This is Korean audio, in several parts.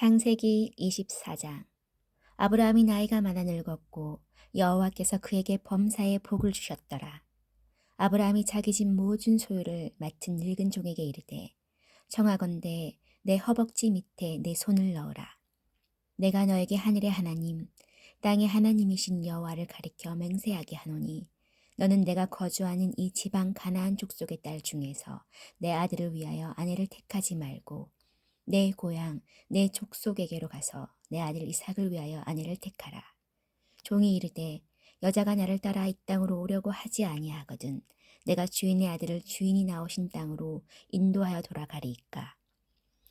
창세기 24장 아브라함이 나이가 많아 늙었고 여호와께서 그에게 범사에 복을 주셨더라. 아브라함이 자기 집 모든 소유를 맡은 늙은 종에게 이르되 청하건대 내 허벅지 밑에 내 손을 넣으라. 내가 너에게 하늘의 하나님 땅의 하나님이신 여호와를 가리켜 맹세하게 하노니 너는 내가 거주하는 이 지방 가나안 족속의 딸 중에서 내 아들을 위하여 아내를 택하지 말고 내 고향, 내 족속에게로 가서 내 아들 이삭을 위하여 아내를 택하라. 종이 이르되 여자가 나를 따라 이 땅으로 오려고 하지 아니하거든. 내가 주인의 아들을 주인이 나오신 땅으로 인도하여 돌아가리이까.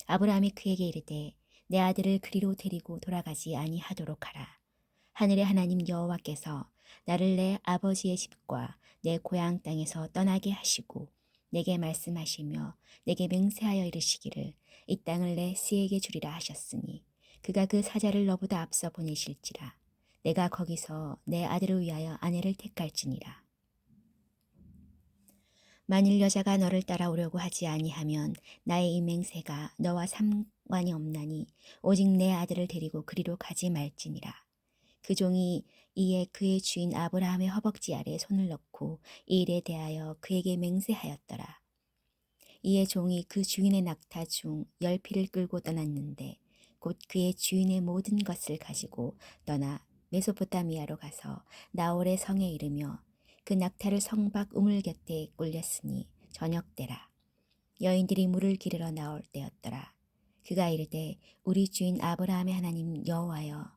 아브라함이 그에게 이르되 내 아들을 그리로 데리고 돌아가지 아니하도록 하라. 하늘의 하나님 여호와께서 나를 내 아버지의 집과 내 고향 땅에서 떠나게 하시고 내게 말씀하시며 내게 맹세하여 이르시기를 이 땅을 내 씨에게 주리라 하셨으니 그가 그 사자를 너보다 앞서 보내실지라. 내가 거기서 내 아들을 위하여 아내를 택할지니라. 만일 여자가 너를 따라오려고 하지 아니하면 나의 이 맹세가 너와 상관이 없나니 오직 내 아들을 데리고 그리로 가지 말지니라. 그 종이 이에 그의 주인 아브라함의 허벅지 아래 손을 넣고 이 일에 대하여 그에게 맹세하였더라. 이에 종이 그 주인의 낙타 중 열 피를 끌고 떠났는데 곧 그의 주인의 모든 것을 가지고 떠나 메소포타미아로 가서 나홀의 성에 이르며 그 낙타를 성박 우물 곁에 꼴렸으니 저녁 때라. 여인들이 물을 기르러 나올 때였더라. 그가 이르되 우리 주인 아브라함의 하나님 여호와여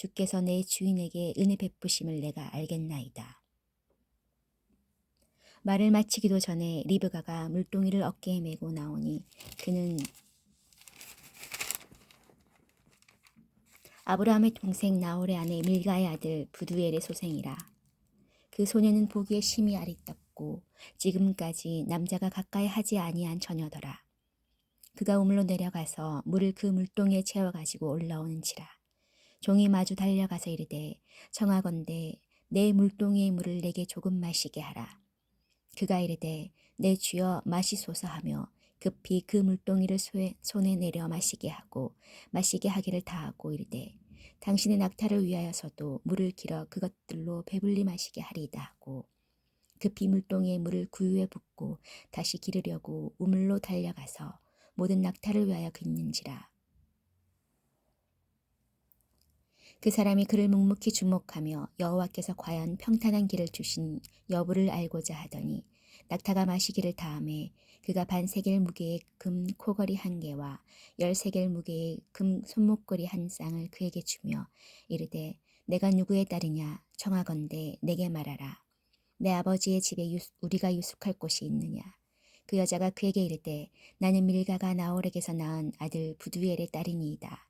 주께서 내 주인에게 은혜 베푸심을 내가 알겠나이다. 말을 마치기도 전에 리브가가 물동이를 어깨에 메고 나오니 그는 아브라함의 동생 나홀의 아내 밀가의 아들 부두엘의 소생이라. 그 소녀는 보기에 심히 아리따고 지금까지 남자가 가까이 하지 아니한 처녀더라. 그가 우물로 내려가서 물을 그 물동이에 채워 가지고 올라오는지라. 종이 마주 달려가서 이르되 청하건대 내 물동이의 물을 내게 조금 마시게 하라. 그가 이르되 내 주여 마시소서 하며 급히 그 물동이를 손에 내려 마시게 하고 마시게 하기를 다하고 이르되 당신의 낙타를 위하여서도 물을 길어 그것들로 배불리 마시게 하리이다 하고 급히 물동이의 물을 구유에 붓고 다시 기르려고 우물로 달려가서 모든 낙타를 위하여 긋는지라 그 사람이 그를 묵묵히 주목하며 여호와께서 과연 평탄한 길을 주신 여부를 알고자 하더니 낙타가 마시기를 다음에 그가 반세겔 무게의 금 코걸이 한 개와 열세겔 무게의 금 손목걸이 한 쌍을 그에게 주며 이르되 내가 누구의 딸이냐? 청하건대 내게 말하라. 내 아버지의 집에 유수, 우리가 유숙할 곳이 있느냐? 그 여자가 그에게 이르되 나는 밀가가 나홀에게서 낳은 아들 부두엘의 딸이니이다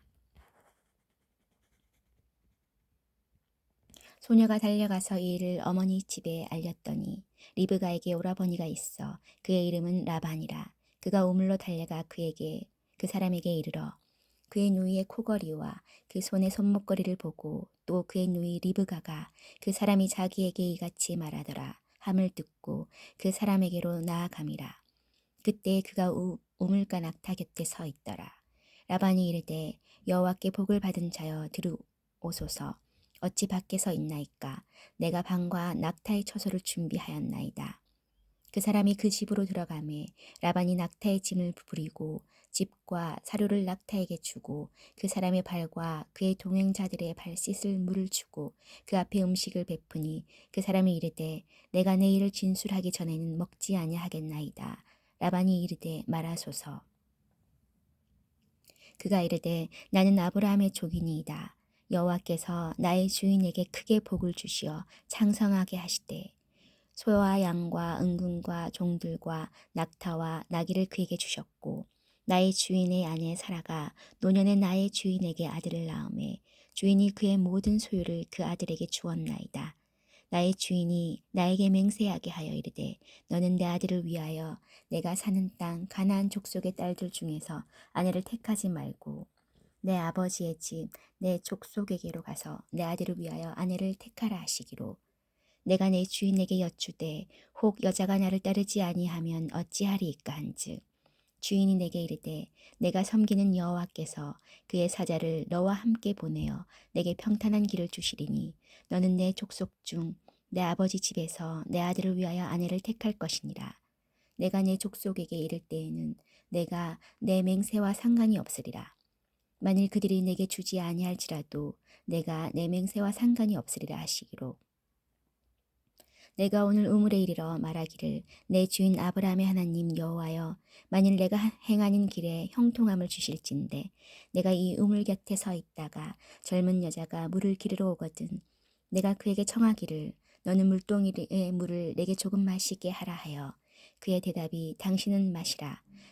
소녀가 달려가서 이 일을 어머니 집에 알렸더니 리브가에게 오라버니가 있어 그의 이름은 라반이라. 그가 우물로 달려가 그에게 그 사람에게 이르러 그의 누이의 코걸이와 그 손의 손목걸이를 보고 또 그의 누이 리브가가 그 사람이 자기에게 이같이 말하더라. 함을 듣고 그 사람에게로 나아감이라. 그때 그가 우, 우물가 낙타 곁에 서 있더라. 라반이 이르되 여호와께 복을 받은 자여 들으오소서 어찌 밖에서 있나이까 내가 방과 낙타의 처소를 준비하였나이다. 그 사람이 그 집으로 들어가매 라반이 낙타의 짐을 부리고 집과 사료를 낙타에게 주고 그 사람의 발과 그의 동행자들의 발 씻을 물을 주고 그 앞에 음식을 베푸니 그 사람이 이르되 내가 내 일을 진술하기 전에는 먹지 아니하겠나이다. 라반이 이르되 말하소서. 그가 이르되 나는 아브라함의 족이니이다. 여호와께서 나의 주인에게 크게 복을 주시어 창성하게 하시되 소와 양과 은금과 종들과 낙타와 나귀를 그에게 주셨고 나의 주인의 아내 사라가 노년의 나의 주인에게 아들을 낳음에 주인이 그의 모든 소유를 그 아들에게 주었나이다. 나의 주인이 나에게 맹세하게 하여 이르되 너는 내 아들을 위하여 내가 사는 땅 가나안 족속의 딸들 중에서 아내를 택하지 말고 내 아버지의 집 내 족속에게로 가서 내 아들을 위하여 아내를 택하라 하시기로. 내가 내 주인에게 여쭈되 혹 여자가 나를 따르지 아니하면 어찌하리이까 한즉 주인이 내게 이르되 내가 섬기는 여호와께서 그의 사자를 너와 함께 보내어 내게 평탄한 길을 주시리니 너는 내 족속 중 내 아버지 집에서 내 아들을 위하여 아내를 택할 것이니라. 내가 내 족속에게 이를 때에는 내가 내 맹세와 상관이 없으리라 만일 그들이 내게 주지 아니할지라도 내가 내 맹세와 상관이 없으리라 하시기로. 내가 오늘 우물에 이르러 말하기를 내 주인 아브라함의 하나님 여호와여 만일 내가 행하는 길에 형통함을 주실진데 내가 이 우물 곁에 서 있다가 젊은 여자가 물을 기르러 오거든 내가 그에게 청하기를 너는 물동이의 물을 내게 조금 마시게 하라 하여 그의 대답이 당신은 마시라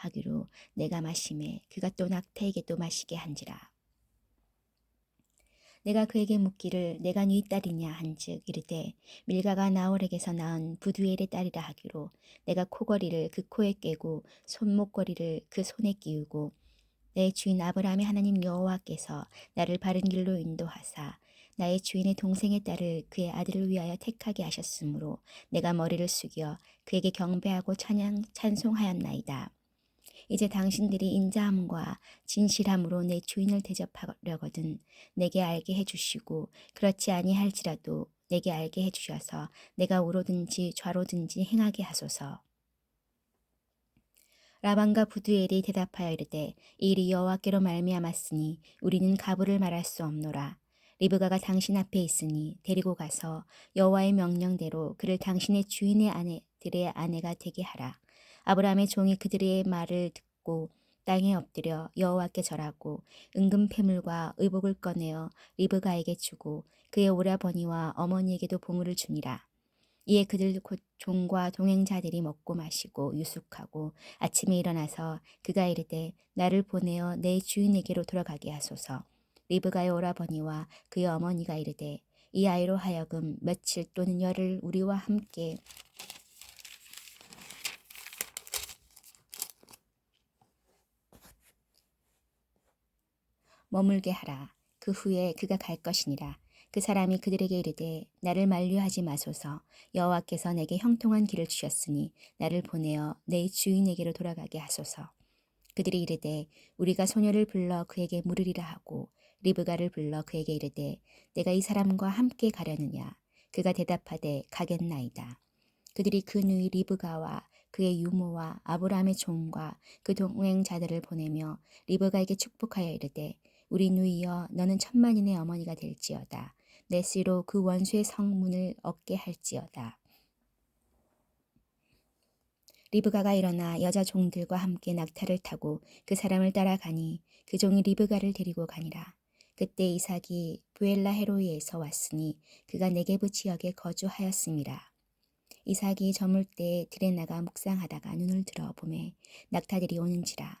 하기로 내가 마심에 그가 또 낙타에게도 마시게 한지라 내가 그에게 묻기를 내가 네 딸이냐 한즉 이르되 밀가가 나홀에게서 낳은 부두엘의 딸이라 하기로 내가 코걸이를 그 코에 깨고 손목걸이를 그 손에 끼우고 내 주인 아브라함의 하나님 여호와께서 나를 바른 길로 인도하사 나의 주인의 동생의 딸을 그의 아들을 위하여 택하게 하셨으므로 내가 머리를 숙여 그에게 경배하고 찬양 찬송하였나이다. 이제 당신들이 인자함과 진실함으로 내 주인을 대접하려거든 내게 알게 해주시고 그렇지 아니할지라도 내게 알게 해주셔서 내가 우로든지 좌로든지 행하게 하소서. 라반과 부두엘이 대답하여 이르되 이 일이 여호와께로 말미암았으니 우리는 가부를 말할 수 없노라. 리브가가 당신 앞에 있으니 데리고 가서 여호와의 명령대로 그를 당신의 주인의 아내들의 아내가 되게 하라. 아브라함의 종이 그들의 말을 듣고 땅에 엎드려 여호와께 절하고 은금 패물과 의복을 꺼내어 리브가에게 주고 그의 오라버니와 어머니에게도 보물을 주니라. 이에 그들 곧 종과 동행자들이 먹고 마시고 유숙하고 아침에 일어나서 그가 이르되 나를 보내어 내 주인에게로 돌아가게 하소서. 리브가의 오라버니와 그의 어머니가 이르되 이 아이로 하여금 며칠 또는 열흘 우리와 함께 머물게 하라. 그 후에 그가 갈 것이니라. 그 사람이 그들에게 이르되 나를 만류하지 마소서 여호와께서 내게 형통한 길을 주셨으니 나를 보내어 내 주인에게로 돌아가게 하소서. 그들이 이르되 우리가 소녀를 불러 그에게 물으리라 하고 리브가를 불러 그에게 이르되 내가 이 사람과 함께 가려느냐 그가 대답하되 가겠나이다. 그들이 그 누이 리브가와 그의 유모와 아브라함의 종과 그 동행자들을 보내며 리브가에게 축복하여 이르되 우리 누이여 너는 천만인의 어머니가 될지어다. 내 씨로 그 원수의 성문을 얻게 할지어다. 리브가가 일어나 여자 종들과 함께 낙타를 타고 그 사람을 따라가니 그 종이 리브가를 데리고 가니라. 그때 이삭이 부엘라 헤로이에서 왔으니 그가 네게부 지역에 거주하였음이라. 이삭이 저물 때 들에 나가 묵상하다가 눈을 들어 보매 낙타들이 오는지라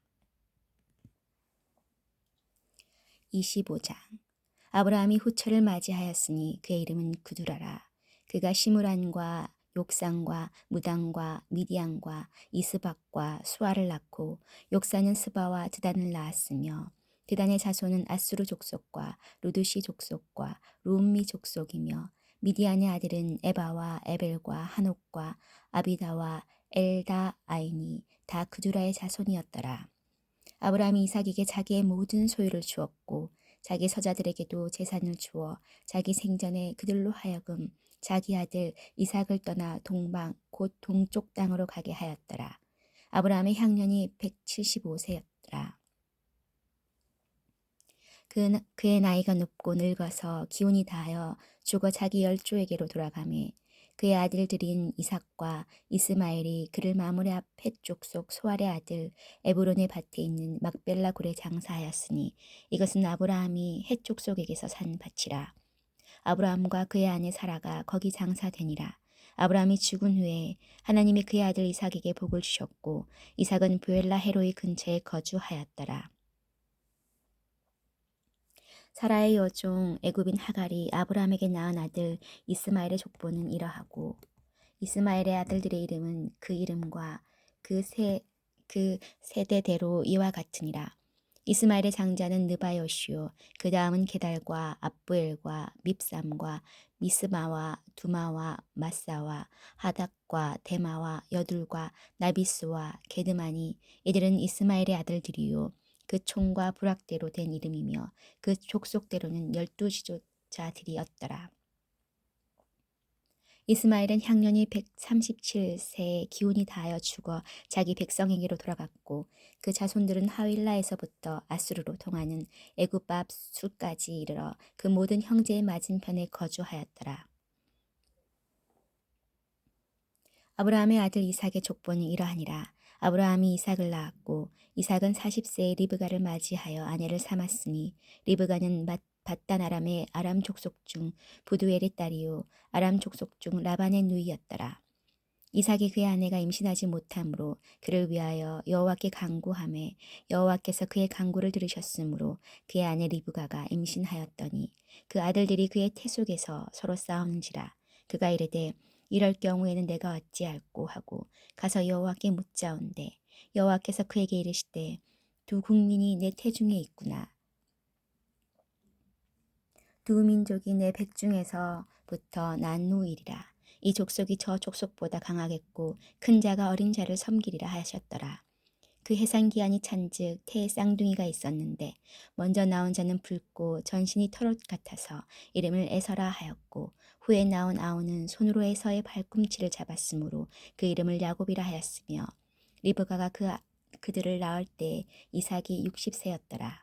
25장 아브라함이 후처를 맞이하였으니 그의 이름은 구두라라. 그가 시므란과 욕산과 무당과 미디안과 이스박과 수아를 낳고 욕산은 스바와 드단을 낳았으며 드단의 자손은 아수르 족속과 루두시 족속과 루음미 족속이며 미디안의 아들은 에바와 에벨과 한옥과 아비다와 엘다 아인이 다 그두라의 자손이었더라. 아브라함이 이삭에게 자기의 모든 소유를 주었고 자기 서자들에게도 재산을 주어 자기 생전에 그들로 하여금 자기 아들 이삭을 떠나 동방 곧 동쪽 땅으로 가게 하였더라. 아브라함의 향년이 175세였더라. 그, 그의 나이가 높고 늙어서 기운이 다하여 죽어 자기 열조에게로 돌아가매 그의 아들들인 이삭과 이스마엘이 그를 마무리 앞 햇쪽 속 소알의 아들 에브론의 밭에 있는 막벨라 굴에 장사하였으니 이것은 아브라함이 햇쪽 속에게서 산 밭이라. 아브라함과 그의 아내 사라가 거기 장사되니라. 아브라함이 죽은 후에 하나님이 그의 아들 이삭에게 복을 주셨고 이삭은 부엘라 헤로이 근처에 거주하였더라. 사라의 여종 애굽인 하갈이 아브라함에게 낳은 아들 이스마엘의 족보는 이러하고 이스마엘의 아들들의 이름은 그 이름과 그 세 그 세대대로 이와 같으니라. 이스마엘의 장자는 느바요시오 그 다음은 게달과 압부엘과 밉삼과 미스마와 두마와 마사와 하닥과 데마와 여둘과 나비스와 게드마니 이들은 이스마엘의 아들들이요 그 총과 부락대로 된 이름이며 그 족속대로는 열두 지도자들이었더라. 이스마엘은 향년이 137세에 기운이 다하여 죽어 자기 백성에게로 돌아갔고 그 자손들은 하윌라에서부터 아수르로 통하는 애굽밥 수까지 이르러 그 모든 형제의 맞은편에 거주하였더라. 아브라함의 아들 이삭의 족보는 이러하니라. 아브라함이 이삭을 낳았고 이삭은 40세에 리브가를 맞이하여 아내를 삼았으니 리브가는 바단 아람의 아람 족속 중 부두엘의 딸이요 아람 족속 중 라반의 누이였더라. 이삭이 그의 아내가 임신하지 못하므로 그를 위하여 여호와께 간구함에 여호와께서 그의 간구를 들으셨으므로 그의 아내 리브가가 임신하였더니 그 아들들이 그의 태 속에서 서로 싸우는지라 그가 이르되 이럴 경우에는 내가 어찌할꼬 하고 가서 여호와께 묻자온대. 여호와께서 그에게 이르시되 두 국민이 내 태중에 있구나. 두 민족이 내 백중에서부터 난누이리라. 이 족속이 저 족속보다 강하겠고 큰 자가 어린 자를 섬기리라 하셨더라 그 해산 기한이 찬즉 태에 쌍둥이가 있었는데 먼저 나온 자는 붉고 전신이 털옷 같아서 이름을 에서라 하였고 후에 나온 아우는 손으로 에서의 발꿈치를 잡았으므로 그 이름을 야곱이라 하였으며 리브가가 그 아, 그들을 낳을 때 이삭이 60세였더라.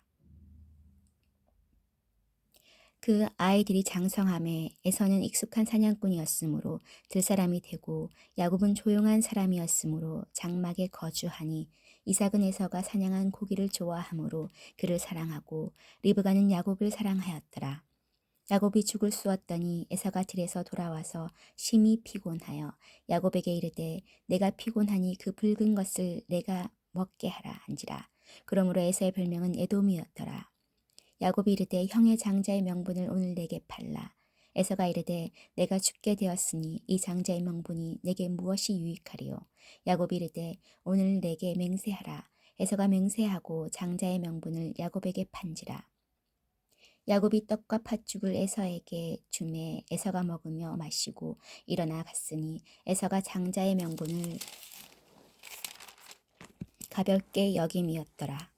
그 아이들이 장성함에 에서는 익숙한 사냥꾼이었으므로 들사람이 되고 야곱은 조용한 사람이었으므로 장막에 거주하니 이삭은 에서가 사냥한 고기를 좋아하므로 그를 사랑하고 리브가는 야곱을 사랑하였더라. 야곱이 죽을 쑤었더니 에서가 들에서 돌아와서 심히 피곤하여 야곱에게 이르되 내가 피곤하니 그 붉은 것을 내가 먹게 하라 한지라. 그러므로 에서의 별명은 에돔이었더라. 야곱이 이르되 형의 장자의 명분을 오늘 내게 팔라. 에서가 이르되 내가 죽게 되었으니 이 장자의 명분이 내게 무엇이 유익하리요. 야곱이 이르되 오늘 내게 맹세하라. 에서가 맹세하고 장자의 명분을 야곱에게 판지라. 야곱이 떡과 팥죽을 에서에게 주매 에서가 먹으며 마시고 일어나 갔으니 에서가 장자의 명분을 가볍게 여김이었더라.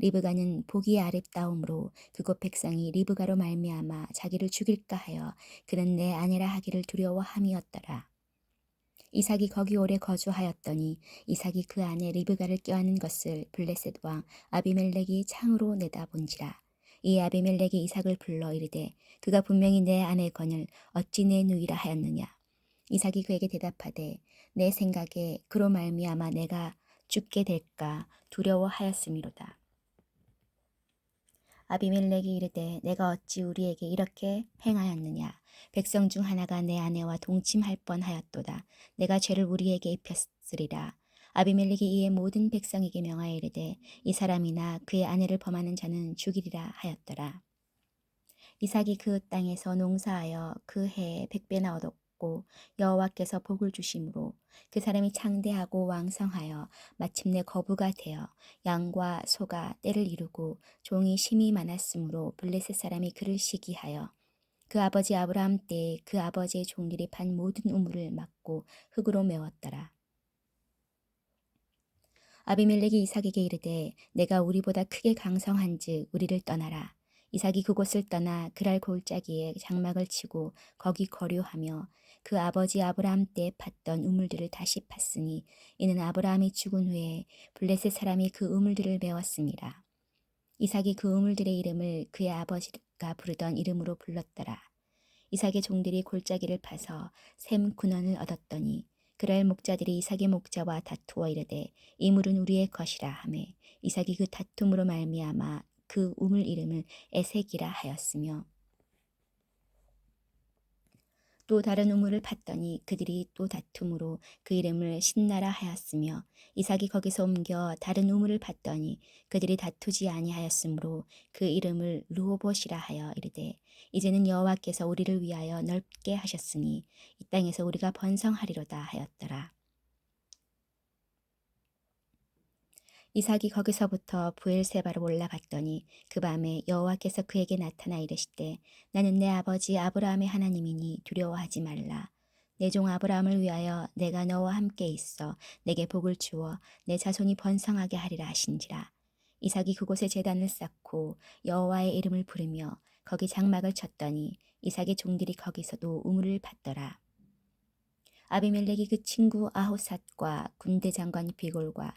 리브가는 보기에 아름다움으로 그곳 백성이 리브가로 말미암아 자기를 죽일까 하여 그는 내 아내라 하기를 두려워함이었더라. 이삭이 거기 오래 거주하였더니 이삭이 그 아내 리브가를 껴안은 것을 블레셋 왕 아비멜렉이 창으로 내다본지라. 이 아비멜렉이 이삭을 불러 이르되 그가 분명히 내 아내 건을 어찌 내 누이라 하였느냐. 이삭이 그에게 대답하되 내 생각에 그로 말미암아 내가 죽게 될까 두려워하였음이로다. 아비멜렉이 이르되 내가 어찌 우리에게 이렇게 행하였느냐? 백성 중 하나가 내 아내와 동침할 뻔하였도다. 내가 죄를 우리에게 입혔으리라. 아비멜렉이 이에 모든 백성에게 명하여 이르되 이 사람이나 그의 아내를 범하는 자는 죽이리라 하였더라. 이삭이 그 땅에서 농사하여 그 해에 백배나 얻었고 여호와께서 복을 주심으로 그 사람이 창대하고 왕성하여 마침내 거부가 되어 양과 소가 때를 이루고 종이 심이 많았으므로 블레셋 사람이 그를 시기하여 그 아버지 아브라함 때에 그 아버지의 종들이 판 모든 우물을 막고 흙으로 메웠더라. 아비멜렉이 이삭에게 이르되 내가 우리보다 크게 강성한즉 우리를 떠나라. 이삭이 그곳을 떠나 그랄 골짜기에 장막을 치고 거기 거류하며 그 아버지 아브라함 때 팠던 우물들을 다시 팠으니 이는 아브라함이 죽은 후에 블레셋 사람이 그 우물들을 메웠습니다. 이삭이 그 우물들의 이름을 그의 아버지가 부르던 이름으로 불렀더라. 이삭의 종들이 골짜기를 파서 샘 군원을 얻었더니 그랄 목자들이 이삭의 목자와 다투어 이르되 이 물은 우리의 것이라 하매 이삭이 그 다툼으로 말미암아 그 우물 이름을 에색이라 하였으며 또 다른 우물을 팠더니 그들이 또 다툼으로 그 이름을 신나라 하였으며 이삭이 거기서 옮겨 다른 우물을 팠더니 그들이 다투지 아니하였으므로 그 이름을 루호봇이라 하여 이르되 이제는 여호와께서 우리를 위하여 넓게 하셨으니 이 땅에서 우리가 번성하리로다 하였더라. 이삭이 거기서부터 부엘세바로 올라갔더니 그 밤에 여호와께서 그에게 나타나 이르시되 나는 내 아버지 아브라함의 하나님이니 두려워하지 말라. 내 종 아브라함을 위하여 내가 너와 함께 있어 내게 복을 주어 내 자손이 번성하게 하리라 하신지라. 이삭이 그곳에 제단을 쌓고 여호와의 이름을 부르며 거기 장막을 쳤더니 이삭의 종들이 거기서도 우물을 팠더라. 아비멜렉이 그 친구 아호삿과 군대 장관 비골과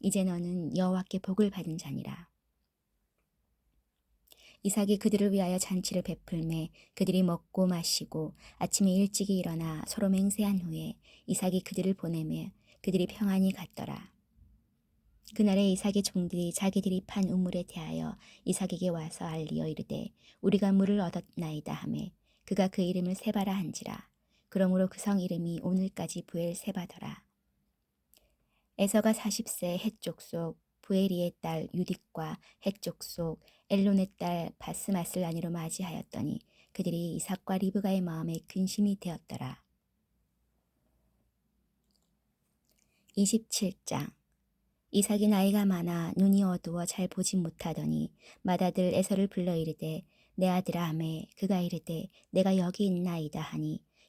이제 너는 여호와께 복을 받은 자니라. 이삭이 그들을 위하여 잔치를 베풀매 그들이 먹고 마시고 아침에 일찍이 일어나 서로 맹세한 후에 이삭이 그들을 보내매 그들이 평안히 갔더라. 그날에 이삭의 종들이 자기들이 판 우물에 대하여 이삭에게 와서 알리어 이르되 우리가 물을 얻었나이다 하매 그가 그 이름을 세바라 한지라. 그러므로 그 성 이름이 오늘까지 부엘 세바더라. 에서가 40세 헷족 속 부에리의 딸 유딕과 헷족 속 엘론의 딸 바스맛을 아니로 맞이하였더니 그들이 이삭과 리브가의 마음에 근심이 되었더라. 27장 이삭이 나이가 많아 눈이 어두워 잘 보지 못하더니 맏아들 에서를 불러 이르되 내 아들아 하매 그가 이르되 내가 여기 있나이다 하니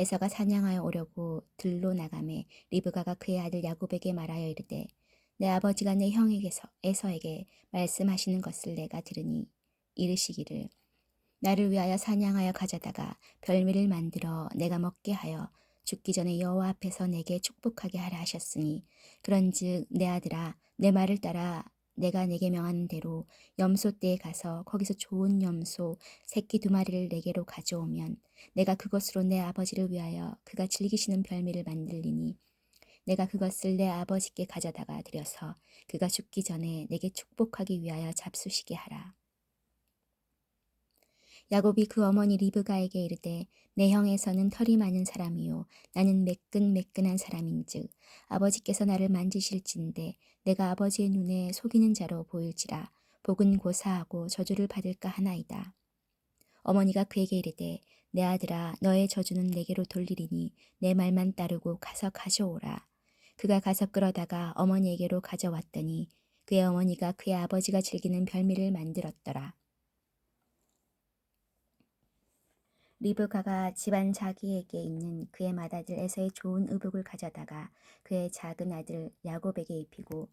에서가 사냥하여 오려고 들로 나가매 리브가가 그의 아들 야곱에게 말하여 이르되 내 아버지가 내 형에게서 에서에게 말씀하시는 것을 내가 들으니 이르시기를. 나를 위하여 사냥하여 가져다가 별미를 만들어 내가 먹게 하여 죽기 전에 여호와 앞에서 내게 축복하게 하라 하셨으니 그런즉 내 아들아 내 말을 따라 내가 내게 명하는 대로 염소 떼에 가서 거기서 좋은 염소 새끼 두 마리를 내게로 가져오면 내가 그것으로 내 아버지를 위하여 그가 즐기시는 별미를 만들리니 내가 그것을 내 아버지께 가져다가 드려서 그가 죽기 전에 내게 축복하기 위하여 잡수시게 하라. 야곱이 그 어머니 리브가에게 이르되 내 형에서는 털이 많은 사람이요 나는 매끈매끈한 사람인즉 아버지께서 나를 만지실진데 내가 아버지의 눈에 속이는 자로 보일지라 복은 고사하고 저주를 받을까 하나이다. 어머니가 그에게 이르되 내 아들아 너의 저주는 내게로 돌리리니 내 말만 따르고 가서 가져오라. 그가 가서 끌어다가 어머니에게로 가져왔더니 그의 어머니가 그의 아버지가 즐기는 별미를 만들었더라. 리브가가 집안 자기에게 있는 그의 맏아들 에서의 좋은 의복을 가져다가 그의 작은 아들 야곱에게 입히고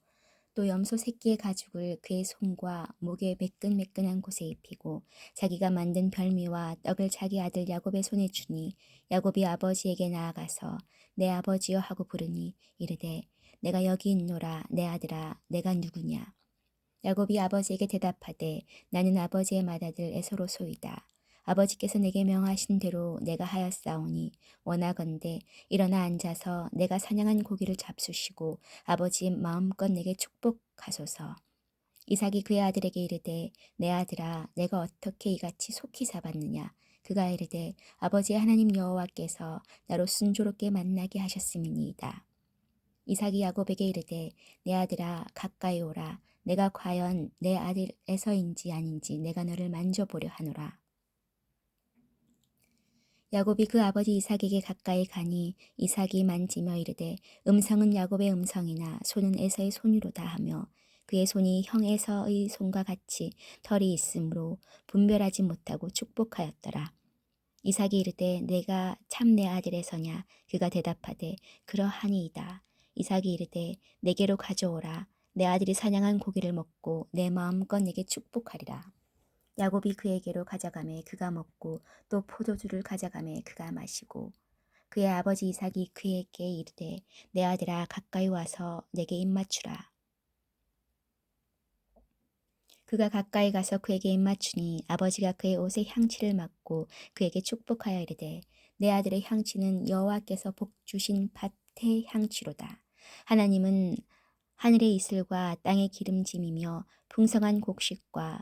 또 염소 새끼의 가죽을 그의 손과 목에 매끈매끈한 곳에 입히고 자기가 만든 별미와 떡을 자기 아들 야곱의 손에 주니 야곱이 아버지에게 나아가서 내 아버지여 하고 부르니 이르되 내가 여기 있노라 내 아들아 내가 누구냐? 야곱이 아버지에게 대답하되 나는 아버지의 맏아들 에서로 소이다 아버지께서 내게 명하신 대로 내가 하였사오니 원하건대 일어나 앉아서 내가 사냥한 고기를 잡수시고 아버지 마음껏 내게 축복하소서. 이삭이 그의 아들에게 이르되 내 아들아 내가 어떻게 이같이 속히 잡았느냐 그가 이르되 아버지 하나님 여호와께서 나로 순조롭게 만나게 하셨음이니이다. 이삭이 야곱에게 이르되 내 아들아 가까이 오라 내가 과연 내 아들에서인지 아닌지 내가 너를 만져보려 하노라. 야곱이 그 아버지 이삭에게 가까이 가니 이삭이 만지며 이르되 음성은 야곱의 음성이나 손은 에서의 손으로다 하며 그의 손이 형 에서의 손과 같이 털이 있으므로 분별하지 못하고 축복하였더라. 이삭이 이르되 내가 참 내 아들에서냐 그가 대답하되 그러하니이다. 이삭이 이르되 내게로 가져오라 내 아들이 사냥한 고기를 먹고 내 마음껏 내게 축복하리라. 야곱이 그에게로 가져가매 그가 먹고 또 포도주를 가져가매 그가 마시고 그의 아버지 이삭이 그에게 이르되 내 아들아 가까이 와서 내게 입맞추라. 그가 가까이 가서 그에게 입맞추니 아버지가 그의 옷에 향치를 맡고 그에게 축복하여 이르되 내 아들의 향치는 여호와께서 복 주신 밭의 향치로다. 하나님은 하늘의 이슬과 땅의 기름짐이며 풍성한 곡식과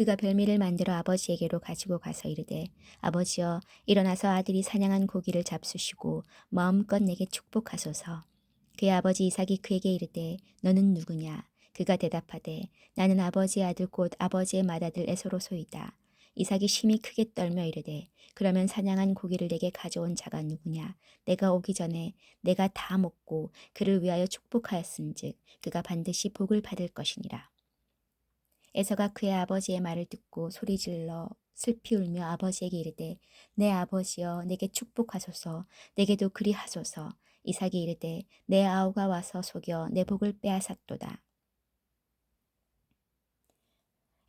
그가 별미를 만들어 아버지에게로 가지고 가서 이르되 아버지여 일어나서 아들이 사냥한 고기를 잡수시고 마음껏 내게 축복하소서. 그의 아버지 이삭이 그에게 이르되 너는 누구냐? 그가 대답하되 나는 아버지의 아들 곧 아버지의 맏아들 에서로소이다. 이삭이 심히 크게 떨며 이르되 그러면 사냥한 고기를 내게 가져온 자가 누구냐? 내가 오기 전에 내가 다 먹고 그를 위하여 축복하였은즉 그가 반드시 복을 받을 것이니라. 에서가 그의 아버지의 말을 듣고 소리질러 슬피 울며 아버지에게 이르되 내 아버지여 내게 축복하소서 내게도 그리하소서 이삭이 이르되 내 아우가 와서 속여 내 복을 빼앗았도다.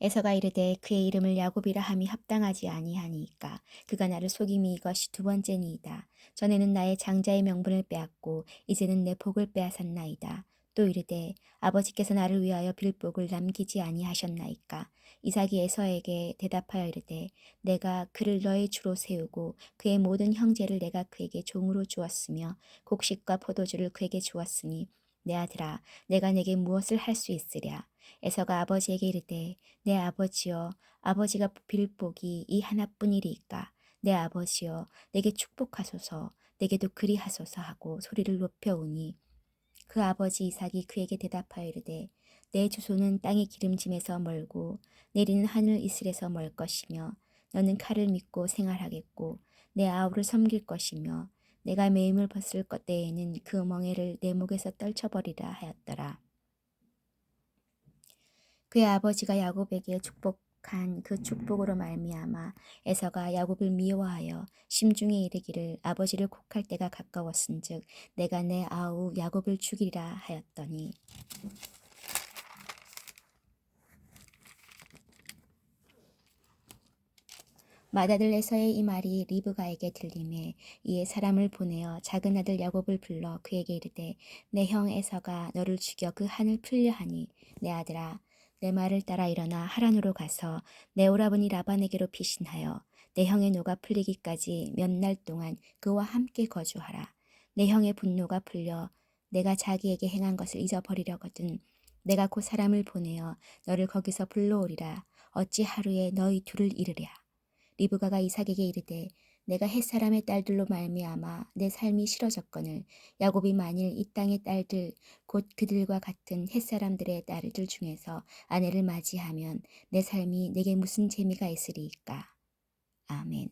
에서가 이르되 그의 이름을 야곱이라 함이 합당하지 아니하니까 그가 나를 속임이 이것이 두 번째니이다. 전에는 나의 장자의 명분을 빼앗고 이제는 내 복을 빼앗았나이다. 또 이르되 아버지께서 나를 위하여 빌복을 남기지 아니하셨나이까? 이삭이 에서에게 대답하여 이르되 내가 그를 너의 주로 세우고 그의 모든 형제를 내가 그에게 종으로 주었으며 곡식과 포도주를 그에게 주었으니 내 아들아 내가 내게 무엇을 할 수 있으랴? 에서가 아버지에게 이르되 내 아버지여 아버지가 빌 복이 이 하나뿐이리이까? 내 아버지여 내게 축복하소서 내게도 그리하소서 하고 소리를 높여오니 그 아버지 이삭이 그에게 대답하여 이르되 내 주소는 땅의 기름짐에서 멀고 내리는 하늘 이슬에서 멀 것이며 너는 칼을 믿고 생활하겠고 내 아우를 섬길 것이며 내가 매임을 벗을 것 때에는 그 멍에를 내 목에서 떨쳐버리라 하였더라. 그의 아버지가 야곱에게 축복 한그 축복으로 말미암아 에서가 야곱을 미워하여 심중에 이르기를 아버지를 곡할 때가 가까웠은즉 내가 내 아우 야곱을 죽이리라 하였더니. 맏아들 에서의 이 말이 리브가에게 들림에 이에 사람을 보내어 작은 아들 야곱을 불러 그에게 이르되 내 형 에서가 너를 죽여 그 한을 풀려 하니 내 아들아 내 말을 따라 일어나 하란으로 가서 내 오라버니 라반에게로 피신하여 내 형의 노가 풀리기까지 몇 날 동안 그와 함께 거주하라. 내 형의 분노가 풀려 내가 자기에게 행한 것을 잊어버리려거든 내가 곧 사람을 보내어 너를 거기서 불러오리라. 어찌 하루에 너희 둘을 이르랴? 리브가가 이삭에게 이르되 내가 햇사람의 딸들로 말미암아 내 삶이 싫어졌거늘 야곱이 만일 이 땅의 딸들 곧 그들과 같은 햇사람들의 딸들 중에서 아내를 맞이하면 내 삶이 내게 무슨 재미가 있으리이까? 아멘